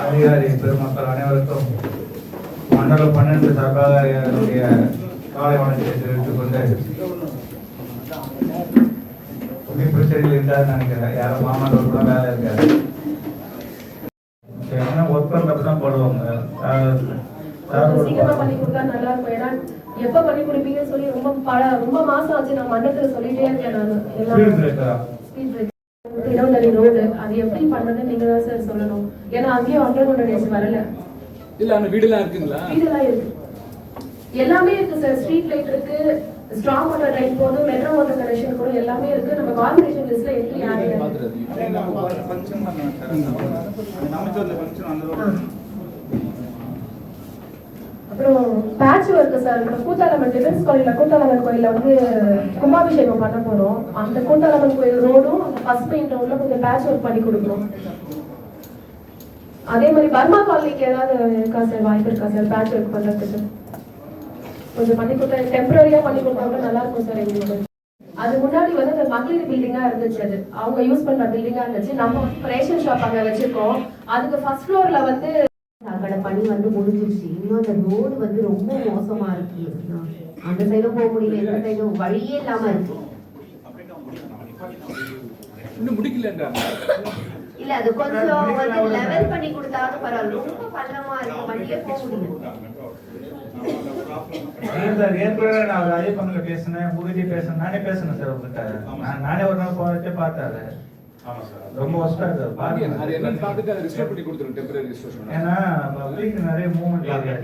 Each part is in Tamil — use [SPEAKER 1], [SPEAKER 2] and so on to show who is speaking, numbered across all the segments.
[SPEAKER 1] அதிகாரி பெருமக்கள் அனைவருக்கும் மண்டலம் பன்னெண்டு சார்பாக என்னுடைய காலை வணக்கத்தை தெரிவித்துக் கொண்டு பிரச்சனைகள் இருந்தால் நினைக்கிறேன். யாரும் மாமன்றம் கூட வேலை இருக்காது ஏன்னா ஒர்க் பண்றப்ப தான் போடுவாங்க.
[SPEAKER 2] எப்ப பண்ணி கொடுப்பீங்கன்னு சொல்லி ரொம்ப பல ரொம்ப மாசம் ஆச்சு. நான் மண்டலத்துல சொல்லிட்டே இருக்கேன் நான். எல்லாம்? ஸ்பீட் ரோடு அது எப்படி பண்றதுன்னு நீங்க தான் சார் சொல்லணும். ஏன்னா அங்கேயும் அண்டர் கிரவுண்ட் வரல.
[SPEAKER 3] இல்ல அந்த வீடுலாம் இருக்குங்களா?
[SPEAKER 2] வீடெல்லாம் இருக்கு. எல்லாமே இருக்கு சார் ஸ்ட்ரீட் லைட் இருக்கு ஸ்ட்ராங் வாட்டர் லைட் போதும் மெட்ரோ வாட்டர் கனெக்ஷன் கூட எல்லாமே இருக்கு. நம்ம கார்பரேஷன் லிஸ்ட்ல எப்படி யாரு அப்புறம் பேட்ச் ஒர்க் சார் நம்ம கூத்தாளம்மன் டிஃபென்ஸ் கோயில்ல கூத்தாளம்மன் கோயில்ல வந்து கும்பாபிஷேகம் பண்ண போறோம். அந்த கூத்தாளம்மன் கோயில் ரோடும் அந்த ஃபர்ஸ்ட் பெயிண்ட் ரோட்ல கொஞ்சம் பேட்ச் ஒர்க் பண்ணி கொடுக்கணும். அதே மாதிரி பர்மா காலனிக்கு ஏதாவது இருக்கா சார்? வாய்ப்பு இருக்கா சார்? பேட்ச் ஒர்க் பண்றதுக்கு. கொஞ்சம் பண்ணி கொடுத்தா டெம்பரரியா பண்ணி கொடுத்தா கூட நல்லா இருக்கும் சார் எங்களுக்கு. அது முன்னாடி வந்து அந்த மகளிர் பில்டிங்கா இருந்துச்சு அது. அவங்க யூஸ் பண்ற பில்டிங்கா இருந்துச்சு. நம்ம வந்து ரேஷன் ஷாப் அங்க வச்சிருக்கோம். அதுக்கு ஃபர்ஸ்ட் ஃப்ளோர்ல வந்து
[SPEAKER 4] அக்கட பணி வந்து முடிஞ்சிருச்சு. இன்னும் அந்த ரோடு வந்து ரொம்ப மோசமா இருக்கு. அந்த சைடும் போக முடியல. இந்த சைடும் வழியே இல்லாம இருக்கு.
[SPEAKER 3] இன்னும் முடிக்கலன்றாங்க
[SPEAKER 4] இல்ல அது கொஞ்சம் வந்து லெவல் பண்ணி கொடுத்தாவது பரவாயில்ல ரொம்ப பள்ளமா இருக்கு வழியே போக முடியல
[SPEAKER 1] ஏற்கனவே நான் ஐயப்பன்கிட்ட பேசினேன், உறுதி பேசினேன், நானே பேசினேன் சார் உங்ககிட்ட. நான் நானே ஒரு நாள் போறச்சே பார்த்தாரு. ரொம்ப இருக்கு,
[SPEAKER 3] அது
[SPEAKER 1] பாருங்க.
[SPEAKER 3] என்னன்னு பார்த்துட்டு அதை ரிஸ்டோர் பண்ணி கொடுத்துரும் டெம்பரரி ரிஸ்டோர்
[SPEAKER 1] ஏன்னா public நிறைய movement ஆகுது.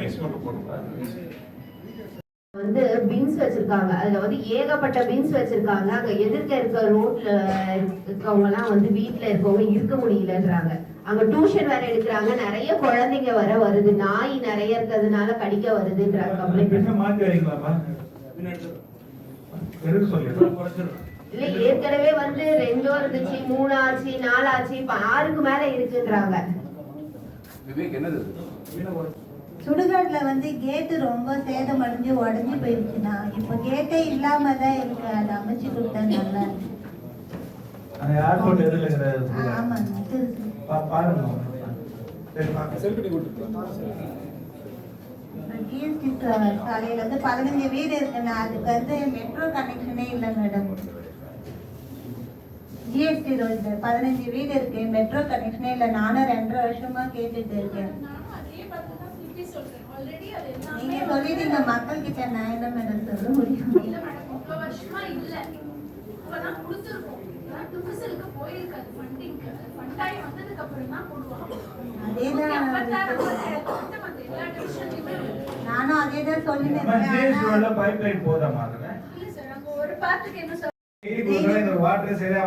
[SPEAKER 4] வந்து பின்ஸ் வச்சிருக்காங்க. அதுல வந்து ஏகப்பட்ட பின்ஸ் வச்சிருக்காங்க. அங்க எதிர்க்க இருக்க ரோட்ல இருக்கவங்க எல்லாம் வந்து வீட்ல இருக்கவங்க இருக்க முடியலன்றாங்க. அங்க டியூஷன் வேற எடுக்கிறாங்க. நிறைய குழந்தைங்க வர வருது. நாய் நிறைய இருக்கிறதுனால கடிக்க வருதுன்றாங்க? இல்ல ஏற்கனவே வந்து ரெண்டோ இருந்துச்சு மூணு ஆச்சு நாலு ஆச்சு இப்ப ஆறுக்கு மேல இருக்குன்றாங்க.
[SPEAKER 5] சுடுகாட்டுல வந்து கேட்டு ரொம்ப சேதமடைஞ்சு உடஞ்சி போயிடுச்சுன்னா இப்ப கேட்டே இல்லாம தான் இருக்கு. அதை அமைச்சு கொடுத்தா நல்லா இருக்கு. சாலையில வந்து பதினஞ்சு வீடு இருக்குண்ணா. அதுக்கு வந்து மெட்ரோ கனெக்ஷனே இல்லை மேடம் ஜிஎஸ்டி ரோட்ல பதினஞ்சு வீடு இருக்கு. மெட்ரோ கனெக்ஷனே இல்லை. நானும் ரெண்டரை வருஷமா கேட்டுட்டு இருக்கேன். நீங்க சொல்லிட்டீங்க மக்கள் கிட்ட நான் என்ன மேடம் சொல்ல முடியும்?
[SPEAKER 6] இல்ல மேடம் இவ்வளவு வருஷமா இல்ல. இப்பதான் கொடுத்துருக்கோம். டுபிசலுக்கு போயிருக்காது. ஃபண்டிங்க்கு ஃபண்டாய் வந்ததுக்கு அப்புறம் தான் போடுவாங்க.
[SPEAKER 5] நானும் அதே தான் சொல்லினேன்
[SPEAKER 1] போதாமா அதுல?
[SPEAKER 6] இல்ல சார் அங்க ஒரு என்ன சார்
[SPEAKER 1] சரியா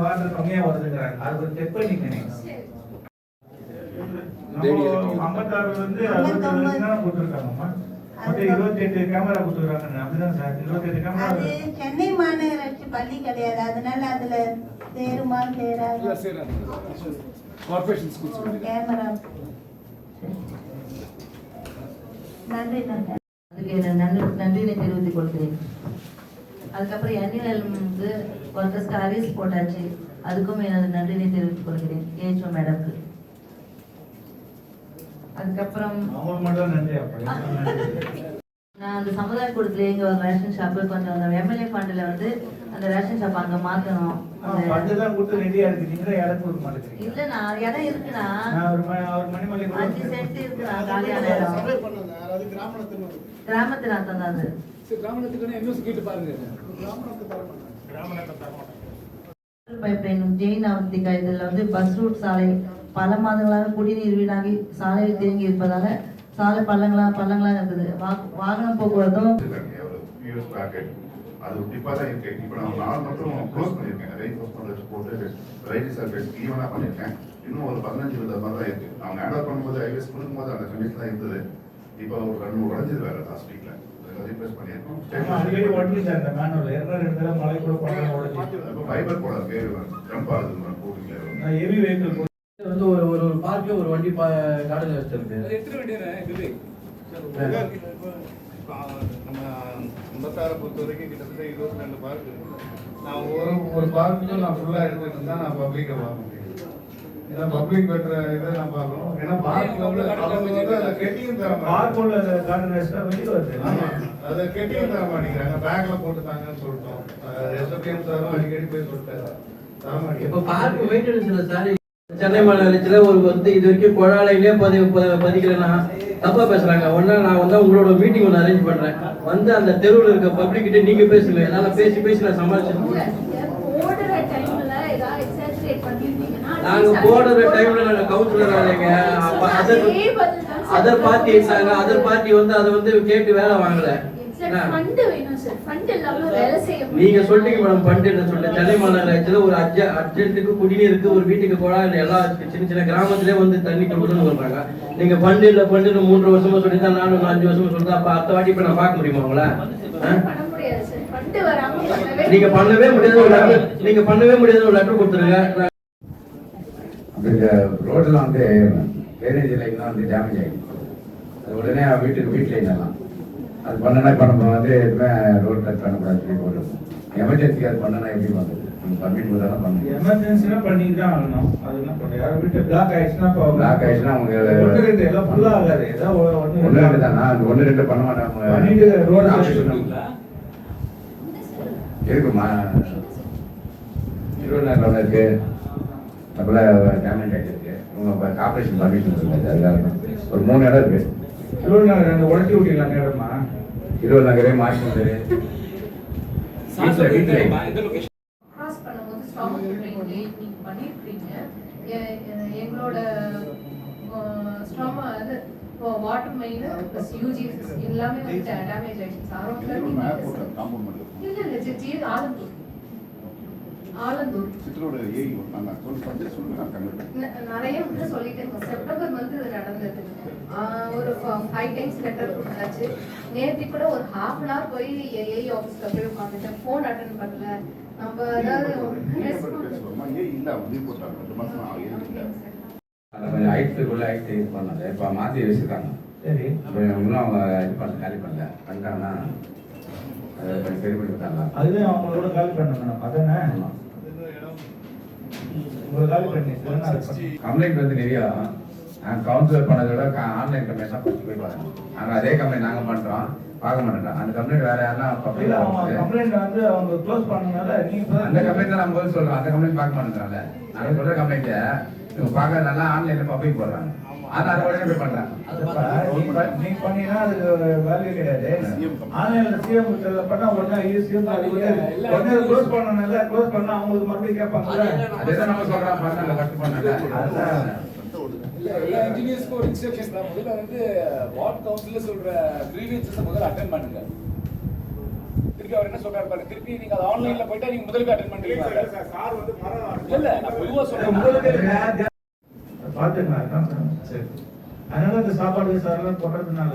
[SPEAKER 1] வரல, கம்மியா வருதுங்கிறாங்க. அது
[SPEAKER 5] அது சென்னை மாநகராட்சி பள்ளி கிடையாது. அதனால அதுல சேருமா சேராது? கேமரா. நன்றி நன்றி.
[SPEAKER 7] அதுக்கு என் நன்றி நன்றினை தெரிவித்துக் கொள்கிறேன். அதுக்கப்புறம் என்யூஎல் வந்து அரிஸ் போட்டாச்சு. அதுக்கும் எனது நன்றினை தெரிவித்துக் கொள்கிறேன். ஏஹெச்ஓ மேடம்க்கு. அதுக்கப்புறம். நான் அந்த சமுதாய கூடத்துல எங்க ஒரு ரேஷன் ஷாப்பு கொஞ்சம் அந்த எம்எல்ஏ ஃபண்டில் வந்து அந்த ரேஷன் ஷாப் அங்க மாத்தணும். இல்ல நான் இடம் இருக்குண்ணா. அஞ்சு சென்ட் இருக்குண்ணா காலியான இடம். கிராமத்துல
[SPEAKER 3] பாருங்க.
[SPEAKER 7] பைப்லைன் ஜெயின் அவந்திகா இதில் வந்து பஸ் ரூட் சாலை பல மாதங்களாக குடிநீர் வீணாகி சாலையில் தேங்கி இருப்பதால சாலை பள்ளங்களா பள்ளங்களா இருக்குது. வாகனம் போக்குவரத்தும்
[SPEAKER 8] அது டிப்பாக தான் இருக்கு இப்போ நான் நாலு மட்டும் க்ளோஸ் பண்ணியிருக்கேன் ரைட் க்ளோஸ் பண்ணுறது போட்டு ரைட் சர்வீஸ் ஈவனாக பண்ணியிருக்கேன் இன்னும் ஒரு பதினஞ்சு இருபது மாதிரி தான் இருக்கு அவங்க ஆட் பண்ணும்போது ஐவிஎஸ் கொடுக்கும்போது அந்த கண்டிஷன் தான் இருந்தது இப்போ ஒரு ரெண்டு உடஞ்சது வேறு லாஸ்ட் வீக்கில் ஃபைபர் போட பேர் ஜம்ப் ஆகுது
[SPEAKER 1] ஹெவி வெஹிக்கிள்
[SPEAKER 9] வந்து ஒரு ஒரு ஒரு பார்க்கு ஒரு வண்டி கார்டன் வச்சிருக்கு
[SPEAKER 8] நம்ம ஐம்பத்தாறு பொறுத்த வரைக்கும் கிட்டத்தட்ட இருபத்தி ரெண்டு பார்க்
[SPEAKER 10] நான் ஒரு ஒரு பார்க்குக்கும் நான் ஃபுல்லாக எடுத்துட்டு தான் நான் பப்ளிக்கை பார்க்க முடியும். ஏன்னா பப்ளிக் வெட்டுற இதை நான் பார்க்கணும். ஏன்னா பார்க் வந்து கெட்டியும் தர.
[SPEAKER 1] பார்க் உள்ள கார்டன் வேஸ்டா வெளியே வருது.
[SPEAKER 10] ஆமா. அதை கெட்டியும் தர மாட்டேங்கிறாங்க. பேக்ல போட்டு தாங்கன்னு சொல்லிட்டோம். எஸ்எஸ்டிஎம் சாரும் அடிக்கடி போய் சொல்லிட்டாரு. தர
[SPEAKER 9] இப்ப
[SPEAKER 10] மாட்டேங்க
[SPEAKER 9] பார்க் மெயின்டெனன்ஸ்ல சார் சென்னை மாநகரத்துல ஒரு வந்து இது வரைக்கும் குழாலையிலே பதி பதிக்கலைன்னா தப்பா பேசுறாங்க. ஒன்னா நான் வந்து உங்களோட மீட்டிங் ஒன்று அரேஞ்ச் பண்றேன். வந்து அந்த தெருவில் இருக்க பப்ளிக் கிட்ட நீங்க பேசுங்க. என்னால பேசி பேசி நான் சமாளிச்சிருக்கேன்
[SPEAKER 6] போடுற டைம்ல ஏதாவது எக்ஸாஜரேட் பண்ணிருந்தீங்கன்னா
[SPEAKER 9] நாங்க போடுற டைம்ல நாங்க கவுன்சிலர் அப்ப அதர். அதர் பார்ட்டி இருந்தாங்க. அதர் பார்ட்டி வந்து அதை வந்து கேட்டு வேலை வாங்கல. என்ன?
[SPEAKER 6] ஃபண்ட்
[SPEAKER 9] நீங்க. சொல்லிட்டீங்க மேடம் பண்டிகை சொல்லிட்டு சென்னை மாநகராட்சியில ஒரு அர்ஜ அர்ஜென்ட்டுக்கு குடிநீருக்கு ஒரு வீட்டுக்கு போனா எல்லா சின்ன சின்ன கிராமத்திலே வந்து தண்ணி கொடுக்கணும்னு சொல்றாங்க. நீங்க பண்டு இல்ல பண்டுன்னு மூன்று வருஷமா சொல்லி தான் நானும் அஞ்சு வருஷமா சொல்றேன். அப்ப அடுத்த வாட்டி இப்ப நான் பார்க்க முடியுமா உங்களை?
[SPEAKER 6] ஃபண்ட்
[SPEAKER 9] நீங்க பண்ணவே முடியாத. ஒரு லெட்டர் நீங்க பண்ணவே முடியாத ஒரு லெட்டர் கொடுத்துருங்க.
[SPEAKER 11] ரோடெல்லாம் வந்து ட்ரைனேஜ் லைன் தான் வந்து டேமேஜ் அது உடனே வீட்டுக்கு வீட்டு லைன் எல்லாம். அது பண்ணனா இப்போ நம்ம வந்து எதுவுமே ரோட் கட் பண்ணக்கூடாது சொல்லி போட்டுருக்கோம். எமர்ஜென்சிக்கு அது பண்ணனா எப்படி பண்ணுறது நம்ம பர்மிட் கொடுத்தா தான் பண்ணுங்க
[SPEAKER 1] எமர்ஜென்சினா பண்ணிட்டு தான் ஆகணும். அது என்ன பண்ணுறது யாரும் வீட்டு பிளாக் ஆயிடுச்சுன்னா இப்போ
[SPEAKER 11] Block ஆயிடுச்சுன்னா அவங்க
[SPEAKER 1] ஒன்று ரெண்டு எல்லாம் ஃபுல்லாக ஆகாது. ஏதோ ஒன்று
[SPEAKER 11] ஒன்று ரெண்டு தானா? அந்த ஒன்று ரெண்டு பண்ண மாட்டாங்க
[SPEAKER 1] பண்ணிட்டு road
[SPEAKER 11] ஆப்ரேஷன் இருக்குமா திருவண்ணாமலை இருக்கு. நம்மள டேமேஜ் ஆகிருக்கு உங்க ஆப்ரேஷன் பர்மிஷன் இருக்கு அதுக்காக ஒரு மூணு இடம்
[SPEAKER 1] ரெண்டு உடச்சி
[SPEAKER 11] இருபது நகரே மாற்றி வீட்டில் வீட்டில்
[SPEAKER 2] கிராஸ் பண்ணும்போது ஸ்டாமக் ட்ரெயின் நீங்க பண்ணிருக்கீங்க. எ- எ- எங்களோட ஸ்டாமா அது வாட்டர் மெயின் ப்ளஸ் யூஜி எல்லாமே வந்து டேமேஜ் ஆயிடுச்சு. சார் இல்ல இல்ல ஜி ஆலந்தூர் ஆலந்தூர்.
[SPEAKER 8] சித்தரோட ஏரி சொல்லி சொல்லுங்க நான் கண்டிப்பாக
[SPEAKER 2] ந- நிறைய வந்து சொல்லிட்டு இருக்கோம் செப்டம்பர் மந்த் இது நடந்தது. ஒரு ஃபைவ் டைம்ஸ் லெட்டர் கொடுத்தாச்சு. நேற்று கூட ஒரு ஹாஃப் அன் ஹவர் போய் ஏஐ ஆஃபீஸ்ல போய் உட்காந்துட்டேன் ஃபோன் அட்டன் பண்ணல. நம்ம
[SPEAKER 8] இல்லை
[SPEAKER 11] கொஞ்சம் ஹைட்டுக்குள்ள ஹைட் இது பண்ணது இப்போ மாற்றி வச்சுருக்காங்க.
[SPEAKER 1] சரி.
[SPEAKER 11] இப்போ இன்னும் அவங்க இது பண்ண காலி பண்ணல. பண்ணிட்டாங்கன்னா அதை கொஞ்சம் சரி பண்ணி விட்டாங்க
[SPEAKER 1] அதுவே அவங்களோட கால் பண்ண மேடம் அதானே உங்களை கால் பண்ணி திருவண்ணாமலை
[SPEAKER 11] கம்ப்ளைண்ட் வந்து நிறையா நாங்கள் கவுன்சிலர் பண்ணதை விட ஆன்லைன் கம்ப்ளைண்ட் தான் ஃபஸ்ட்டு போய் பாருங்க நாங்கள் அதே கம்ப்ளைண்ட் நாங்கள் பண்ணுறோம் பார்க்க மாட்டேன் அந்த கம்ப்ளைண்ட் வேற யாருன்னா
[SPEAKER 1] கம்ப்ளைண்ட் வந்து அவங்க க்ளோஸ் பண்ணனால நீங்க
[SPEAKER 11] அந்த கம்ப்ளைண்ட் தான் நம்ம சொல்றோம். அந்த கம்ப்ளைண்ட் பார்க்க மாட்டேங்கிறாங்க நாங்கள் சொல்ற கம்ப்ளைண்ட்டை இவங்க பார்க்க நல்லா ஆன்லைன்ல பப்ளிக் போடுறாங்க.
[SPEAKER 1] நீ ப- நீ பண்ணீங்கன்னா அதுக்கு வேல்யூ கிடையாது. ஆன்லைன்ல சிஎம் பண்ணா உடனே க்ளோஸ் பண்ணனால க்ளோஸ் பண்ணா அவங்களுக்கு மறுபடியும் கேட்பாங்கல்ல.
[SPEAKER 11] அதே தான் நம்ம சொல்றோம் பண்ணல. ஃபர்ஸ்ட் பண்ணல
[SPEAKER 1] அதுதான்.
[SPEAKER 3] இல்ல எல்லா இன்ஜினியர்ஸ்க்கும் ஒரு இன்ஸ்ட்ரக்ஷன் தான். முதல்ல வந்து வார்ட் கவுன்சில்ல சொல்ற கிரீவியன்சஸ் முதல்ல அட்டென்ட் பண்ணுங்க. திருப்பி அவர் என்ன சொல்றாரு பாருங்க. திருப்பி நீங்க அது ஆன்லைன்ல போயிட்டா நீங்க முதல்ல அட்டென்ட் பண்றீங்க
[SPEAKER 10] சார். வந்து மரம்
[SPEAKER 3] இல்ல இல்ல நான் பொதுவா சொல்றேன்.
[SPEAKER 1] உங்களுக்கு பாத்துக்கலாம் அதான் சரி. அதனால அந்த சாப்பாடு சாரெல்லாம் போடுறதுனால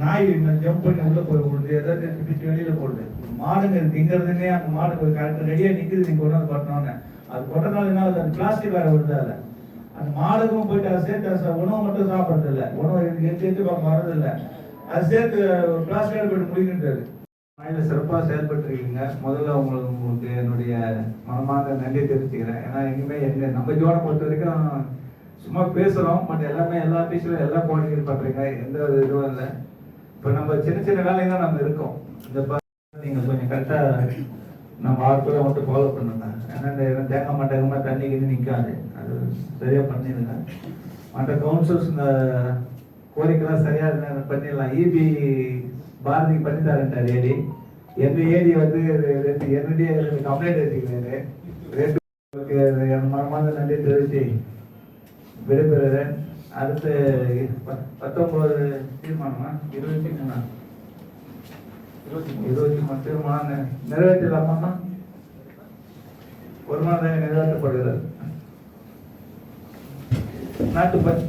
[SPEAKER 1] நாய் ஜம்ப் பண்ணி உள்ள போய் விடுது ஏதாவது பிடிச்சி வெளியில போடுது மாடுங்க இருக்கு அந்த மாடு போய் கரெக்ட் ரெடியாக நிக்குது நீங்க கொண்டு வந்து அது கொட்டனால என்ன ஆகுது? பிளாஸ்டிக் வேற வருது அதுல. அந்த மாடுக்கும் போயிட்டு அதை சேர்த்து அதை உணவு மட்டும் சாப்பிடுறது இல்ல உணவு எடுத்து எடுத்து பார்க்க வர்றது இல்ல அது சேர்த்து பிளாஸ்டிக் போயிட்டு முடிக்கின்றது. மழையில சிறப்பாக செயல்பட்டுருக்கீங்க. முதல்ல உங்களுக்கு உங்களுக்கு என்னுடைய மனமார்ந்த நன்றி தெரிவிச்சுக்கிறேன். ஏன்னா எங்கேயுமே எங்க நம்ம ஜோனை பொறுத்த வரைக்கும் சும்மா பேசுகிறோம் பட் எல்லாமே எல்லா பேசுகிறோம் எல்லா கோஆர்டினேட் பார்க்குறீங்க எந்த ஒரு இதுவும் இல்லை. இப்போ நம்ம சின்ன சின்ன வேலையும் தான் நம்ம இருக்கோம். இந்த ப- கொஞ்சம் கரெக்டாக நம்ம ஆட்களை மட்டும் ஃபாலோ பண்ணுங்க. ஏன்னா இந்த தேங்காய் மாட்டேங்கமா தண்ணி கிண்ணி நிற்காது அது சரியாக பண்ணிடுங்க. மற்ற கவுன்சில்ஸ் இந்த கோரிக்கைலாம் சரியாக இருந்தா பண்ணிடலாம். இபி பாரதிக்கு பண்ணி தரேன்ட்டார் ஏடி எந்த ஏடி வந்து ரெண்டு என்னுடைய ரெண்டு கம்ப்ளைண்ட் வச்சுக்கிறாரு. ரெண்டு உங்களுக்கு மனமார்ந்த நன்றி தெரிவித்து விடைபெறுகிறேன். அடுத்து பத்தொன்பது தீர்மானமா? இருபத்தி மூணா? இருபத்தி மூணு. தீர்மானம் நி- நிறைவேற்றலாமா ஒரு மாதம் நிறைவேற்றப்படுகிறது. நாட்டு ப-